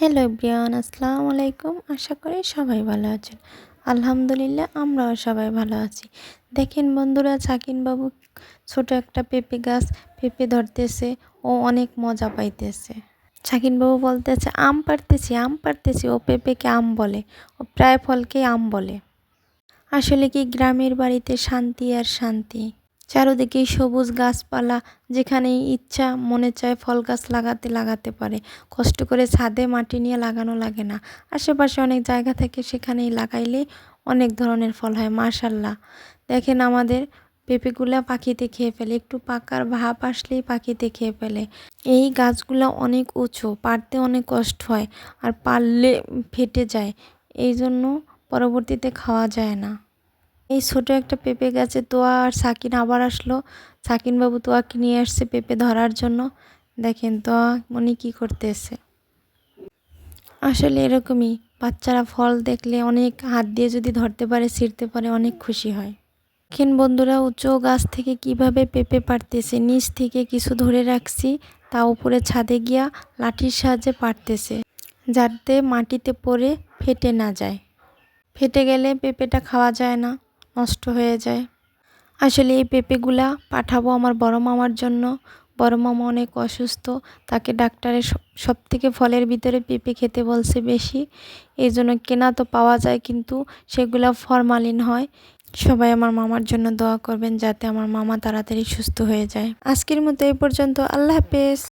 Hello Brian আসসালামু আলাইকুম। আশা করি সবাই ভালো আছেন। আলহামদুলিল্লাহ আমরাও সবাই ভালো আছি। দেখেন বন্ধুরা বাবু ছোট একটা পেঁপে গাছ পেঁপে ধরতেছে ও অনেক মজা পাইতেছে। বাবু বলতেছে, আম পারতেছি আম পারতেছি ও পেঁপেকে আম বলে। ও প্রায় ফলকে আম বলে। আসলে কি গ্রামের বাড়িতে শান্তি আর শান্তি? চারোদিকে সবুজ গাছপালা, যেখানেই ইচ্ছা মনে চায় ফল গাছ লাগাতে লাগাতে পারে। কষ্ট করে ছাদে মাটি নিয়ে লাগানো লাগে না। আশেপাশে অনেক জায়গা থেকে সেখানেই লাগাইলে অনেক ধরনের ফল হয়, মাশাল্লাহ। দেখেন আমাদের পেঁপেগুলা পাখিতে খেয়ে ফেলে। একটু পাকার ভাব আসলেই পাখিতে খেয়ে ফেলে। এই গাছগুলো অনেক উঁচু পারতে অনেক কষ্ট হয়, আর পারলে ফেটে যায়। এই জন্য পরবর্তীতে খাওয়া যায় না। এই ছোট একটা পেঁপে গাছে তোয়া আর সাকিন আবার আসলো। সাকিনবাবু তোয়াকে নিয়ে আসছে পেঁপে ধরার জন্য। দেখেন তোয়া উনি কী করতেছে। আসলে এরকমই, বাচ্চারা ফল দেখলে অনেক হাত দিয়ে যদি ধরতে পারে, ছিঁড়তে পারে, অনেক খুশি হয়। দেখেন বন্ধুরা উঁচু গাছ থেকে কীভাবে পেঁপে পারতেছে, নিচ থেকে কিছু ধরে রাখছি, তা উপরে ছাদে গিয়া লাঠির সাহায্যে পারতেছে, যাতে মাটিতে পড়ে ফেটে না যায়। ফেটে গেলে পেঁপেটা খাওয়া যায় না। নষ্ট হয়ে যায়। আসলে এই পেঁপেগুলা পাঠাবো আমার বড় মামার জন্য। বড় মামা অনেক অসুস্থ, তাকে ডাক্তারের সব থেকে ফলের ভিতরে পেঁপে খেতে বলছে বেশি। এই জন্য কেনা তো পাওয়া যায় কিন্তু সেগুলা ফরমালিন হয়। সবাই আমার মামার জন্য দোয়া করবেন যাতে আমার মামা তাড়াতাড়ি সুস্থ হয়ে যায়। আজকের মতো এই পর্যন্ত। আল্লাহ হাফেজ।